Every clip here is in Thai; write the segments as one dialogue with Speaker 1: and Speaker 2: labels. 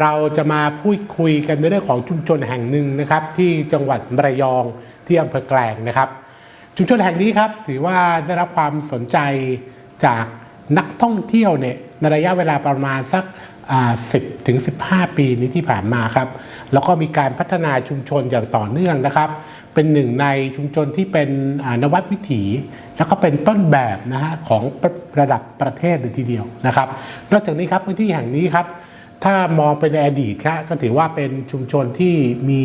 Speaker 1: เราจะมาพูดคุยกันในเรื่องของชุมชนแห่งหนึ่งนะครับ ที่จังหวัดระยองที่อำเภอแกลงนะครับ ชุมชนแห่งนี้ครับถือว่าได้รับความสนใจจากนักท่องเที่ยวเนี่ยในระยะเวลาประมาณสัก 10ถึง15 ปีนี้ที่ผ่านมาครับ แล้วก็มีการพัฒนาชุมชนอย่างต่อเนื่องนะครับ เป็นหนึ่งในชุมชนที่เป็นนวัตวิถี แล้วก็เป็นต้นแบบนะฮะของระดับประเทศเลยทีเดียวนะครับ นอกจากนี้ครับพื้นที่แห่งนี้ครับ ถ้ามองไปในอดีตครับก็ถือว่าเป็นชุมชนที่มี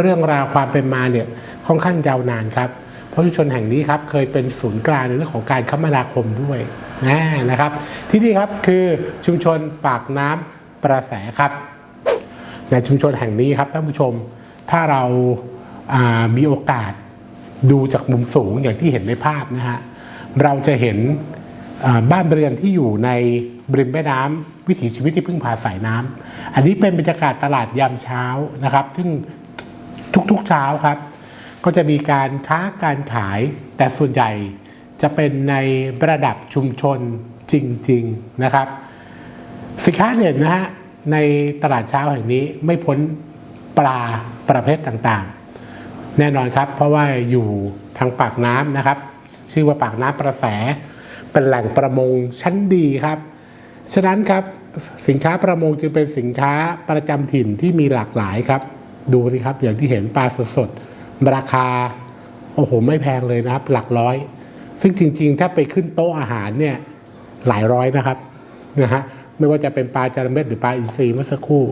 Speaker 1: เรื่องราวความเป็นมาเนี่ยค่อนข้างยาวนานครับ เพราะชุมชนแห่งนี้ครับเคยเป็นศูนย์กลางในเรื่องของการคมนาคมด้วยนะนะครับ ที่นี่ครับคือชุมชนปากน้ำประแสครับ ในชุมชนแห่งนี้ครับท่านผู้ชมถ้าเราามีโอกาสดูจากมุมสูงอย่างที่เห็นในภาพนะฮะเราจะเห็นบ้านเรือนที่อยู่ใน ริมแม่น้ำวิถีชีวิตที่พึ่งพาสายน้ำอันนี้เป็นบรรยากาศตลาดยามเช้านะครับ ซึ่งทุกๆเช้าครับ ก็จะมีการค้าการขาย แต่ส่วนใหญ่จะเป็นในระดับชุมชนจริง ๆนะครับสินค้าเด่นนะฮะในตลาดเช้าแห่งนี้ไม่พ้นปลาประเภทต่างๆ แน่นอนครับเพราะว่าอยู่ทางปากน้ำนะครับ ชื่อว่าปากน้ำประแสเป็นแหล่งประมงชั้นดีครับ ฉะนั้นครับสินค้าประมงจึงเป็นสินค้าประจำถิ่นที่มีหลากหลายครับ ดูสิครับอย่างที่เห็นปลาสดๆราคาโอ้โหไม่แพงเลยนะครับ หลักร้อย ซึ่งจริงๆ ถ้าไปขึ้นโต๊ะอาหารเนี่ยหลายร้อยนะครับนะฮะไม่ว่าจะเป็นปลาจาระเม็ดหรือปลาอินทรีเมื่อสักครู่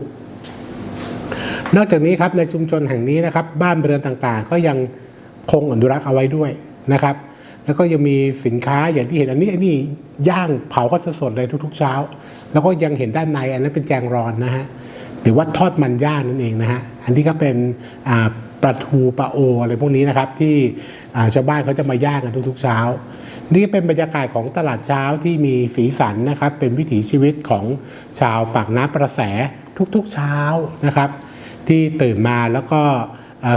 Speaker 1: นอกจากนี้ครับในชุมชนแห่งนี้นะครับ บ้านเรือนต่างๆ ก็ยังคงอนุรักษ์เอาไว้ด้วยนะครับ แล้วก็ยังมีสินค้าอย่างที่เห็นอันนี้อันนี้ย่างเผาก็สดๆเลยทุก ๆ เช้า แล้วก็ยังเห็นด้านในอันนั้นเป็นแจงรอนนะฮะหรือว่าทอดมันย่างนั่นเองนะฮะอันนี้ก็เป็นปลาทูปลาโออะไรพวกนี้นะครับที่ชาวบ้านเขาจะมาย่างกันทุกๆเช้า นี่เป็นบรรยากาศของตลาดเช้าที่มีสีสันนะครับ เป็นวิถีชีวิตของชาวปากน้ำประแสทุกๆเช้านะครับ ที่ตื่นมาแล้วก็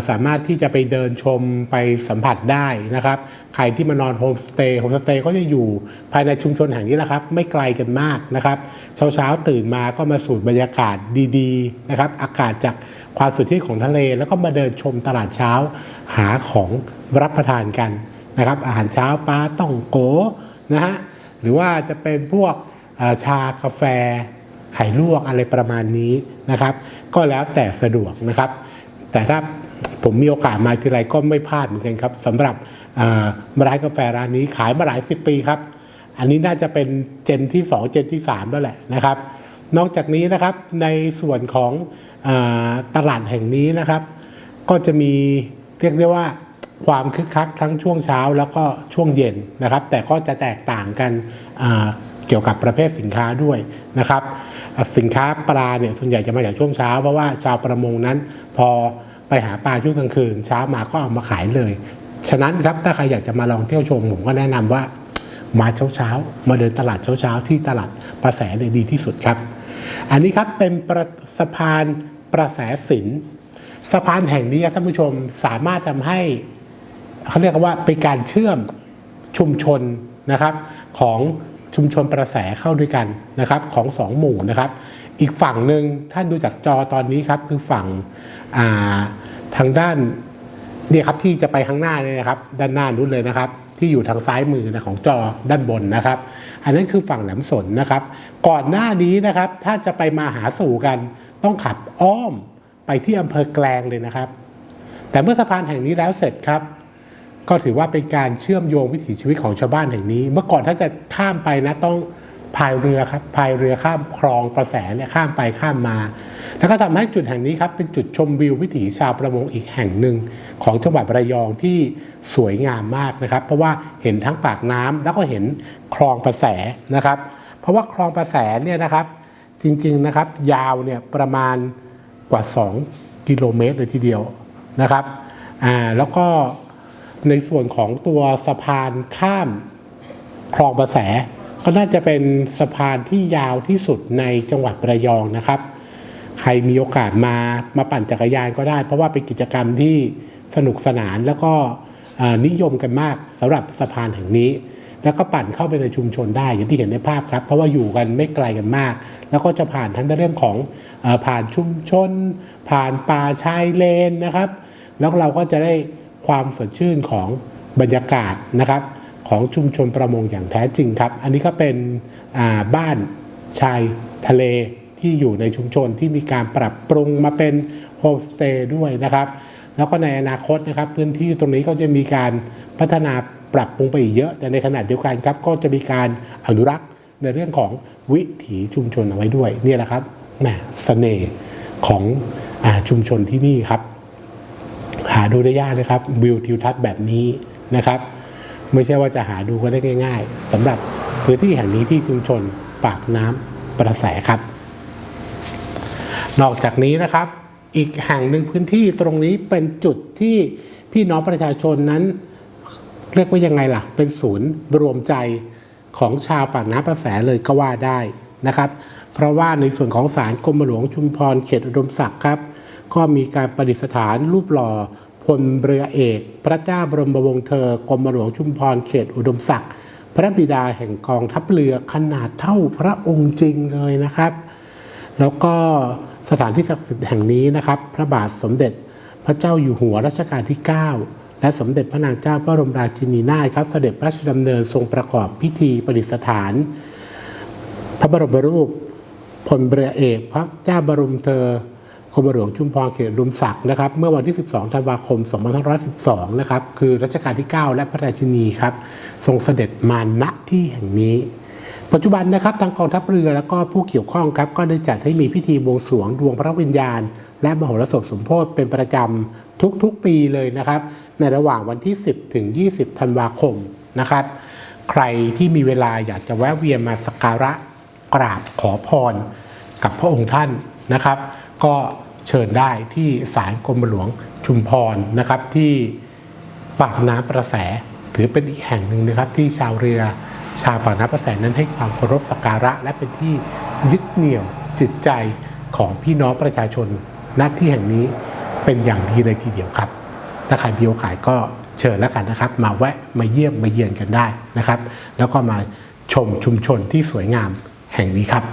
Speaker 1: สามารถที่จะไปเดินชมไปสัมผัสได้นะครับ ใครที่มานอนโฮมสเตย์โฮมสเตย์ก็จะอยู่ภายในชุมชนแห่งนี้แหละครับ ไม่ไกลกันมากนะครับเช้าเช้าๆ ตื่นมาก็มาสูดบรรยากาศดีๆนะครับ อากาศจากความสดชื่นของทะเล แล้วก็มาเดินชมตลาดเช้าหาของรับประทานกันนะครับ อาหารเช้าปลาต้องโกนะฮะหรือว่าจะเป็นพวกชากาแฟ ไข่ลวกอะไรประมาณนี้นะครับ ก็แล้วแต่สะดวกนะครับ แต่ถ้า ผมมีโอกาสมาทีไรก็ไม่พลาดเหมือนกันครับสำหรับร้านกาแฟร้านนี้ขายมาหลายสิบปีครับ อันนี้น่าจะเป็นเจนที่ 2 เจนที่ 3 แล้วแหละนะครับ นอกจากนี้นะครับในส่วนของอตลาดแห่งนี้นะครับ ก็จะมีเรียกได้ว่าความคึกคักทั้งช่วงเช้าแล้วก็ช่วงเย็นนะครับ แต่ก็จะแตกต่างกันเกี่ยวกับประเภทสินค้าด้วยนะครับ สินค้าปลาเนี่ยส่วนใหญ่จะมาจากช่วงเช้าเพราะว่าชาวประมงนั้นพอ ไปหาปลาช่วงกลางคืน เช้ามาก็เอามาขายเลย ฉะนั้นครับถ้าใครอยากจะมาลองเที่ยวชม ผมก็แนะนำว่ามาเช้าเช้าๆมาเดินตลาดเช้าเช้าๆที่ตลาดประแสเนี่ยดีที่สุดครับ อันนี้ครับเป็นประสะพานประแสสินสะพานแห่งนี้ท่านผู้ชมสามารถทำให้เขาเรียกว่าเป็นการเชื่อมชุมชนนะครับของชุมชนประแสเข้าด้วยกันนะครับของสองหมู่นะครับ อีกฝั่งหนึ่งท่านดูจากจอตอนนี้ครับคือฝั่งาทางด้านเนี่ยครับที่จะไปข้างหน้าเนี่ยนะครับ ด้านหน้านู้นเลยนะครับ ที่อยู่ทางซ้ายมือนะของจอด้านบนนะครับ อันนั้นคือฝั่งแหลมสนนะครับ ก่อนหน้านี้นะครับ ถ้าจะไปมาหาสู่กันต้องขับอ้อมไปที่อำเภอแกลงเลยนะครับ แต่เมื่อสะพานแห่งนี้แล้วเสร็จครับ ก็ถือว่าเป็นการเชื่อมโยงวิถีชีวิตของชาวบ้านแห่งนี้ เมื่อก่อนถ้าจะข้ามไปนะต้อง พายเรือครับพายเรือข้ามคลองประแสเนี่ยข้ามไปข้ามมา แล้วก็ทำให้จุดแห่งนี้ครับเป็นจุดชมวิววิถีชาวประมงอีกแห่งหนึ่ง ของจังหวัดระยองที่สวยงามมากนะครับ เพราะว่าเห็นทั้งปากน้ำแล้วก็เห็นคลองประแสนะครับ เพราะว่าคลองประแสเนี่ยนะครับจริงๆนะครับยาวเนี่ยประมาณกว่า 2 กิโลเมตรเลยทีเดียวนะครับอ่าแล้วก็ในส่วนของตัวสะพานข้ามคลองประแส ก็น่าจะเป็นสะพานที่ยาวที่สุดในจังหวัดระยองนะครับ ใครมีโอกาสมามาปั่นจักรยานก็ได้ เพราะว่าเป็นกิจกรรมที่สนุกสนานแล้วก็นิยมกันมากสำหรับสะพานแห่งนี้ แล้วก็ปั่นเข้าไปในชุมชนได้อย่างที่เห็นในภาพครับ เพราะว่าอยู่กันไม่ไกลกันมาก แล้วก็จะผ่านทั้งในเรื่องของอผ่านชุมชน ผ่านป่าชายเลนนะครับ แล้วเราก็จะได้ความสดชื่นของบรรยากาศนะครับ ของชุมชนประมงอย่างแท้จริงครับ อันนี้ก็เป็นบ้านชายทะเลที่อยู่ในชุมชนที่มีการปรับปรุงมาเป็นโฮมสเตย์ด้วยนะครับ แล้วก็ในอนาคตนะครับ พื้นที่ตรงนี้ก็จะมีการพัฒนาปรับปรุงไปอีกเยอะ แต่ในขณะเดียวกันครับ ก็จะมีการอนุรักษ์ในเรื่องของวิถีชุมชนเอาไว้ด้วยนี่แหละครับแหมเสน่ห์ของอชุมชนที่นี่ครับ หาดูได้ยากเลยครับวิวทิวทัศน์แบบนี้นะครับ ไม่ใช่ว่าจะหาดูก็ได้ง่าย ๆสำหรับพื้นที่แห่งนี้ที่ชุมชนปากน้ำประแสครับ นอกจากนี้นะครับ อีกแห่งหนึ่งพื้นที่ตรงนี้เป็นจุดที่พี่น้องประชาชนนั้น เรียกว่ายังไงล่ะ เป็นศูนย์รวมใจของชาวปากน้ำประแสเลยก็ว่าได้นะครับ เพราะว่าในส่วนของศาลกรมหลวงชุมพรเขตอุดมศักดิ์ครับ ก็มีการประดิษฐานรูปหล่อ ลเรือเอก พระเจ้าบรมวงศ์เธอกรมหลวงชุมพรเขตอุดมศักดิ์พระบิดาแห่งกองทัพเรือขนาดเท่าพระองค์จริงเลยนะครับ แล้วก็สถานที่ศักดิ์สิทธิ์แห่งนี้นะครับ พระบาทสมเด็จพระเจ้าอยู่หัวรัชกาลที่ 9 และสมเด็จพระนางเจ้าพระบรมราชินีนาถครับ เสด็จพระราชดำเนินทรงประกอบพิธีประดิษฐาน พระบรมรูปพลเรือเอกพระเจ้าบรมเธอ กรมหลวงชุมพรเขตอุมศักดิ์นะครับ เมื่อวันที่ 12 ธันวาคม 2512 นะครับ คือรัชกาลที่ 9 และพระราชินีครับ ทรงเสด็จมาณที่แห่งนี้ ปัจจุบันนะครับทางกองทัพเรือแล้วก็ผู้เกี่ยวข้องครับ ก็ได้จัดให้มีพิธีบวงสรวงดวงพระวิญญาณ และมโหรสพสมโพธิเป็นประจำทุกๆปีเลยนะครับ ในระหว่างวันที่ 10 ถึง 20 ธันวาคมนะครับ ใครที่มีเวลาอยากจะแวะเวียนมาสักการะกราบขอพรกับพระองค์ท่านนะครับ ก็เชิญได้ที่ศาลกรมหลวงชุมพรนะครับที่ปากน้ำประแสถือเป็นอีกแห่งหนึ่งนะครับที่ชาวเรือชาวปากน้ำประแสนั้นให้ความเคารพสักการะ และเป็นที่ยึดเหนี่ยวจิตใจของพี่น้องประชาชนณที่แห่งนี้เป็นอย่างดีเลยทีเดียวครับ ถ้าใครมีโอกาสก็เชิญแล้วกันนะครับ มาแวะมาเยี่ยมมาเยือนกันได้นะครับ แล้วก็มาชมชุมชนที่สวยงามแห่งนี้ครับ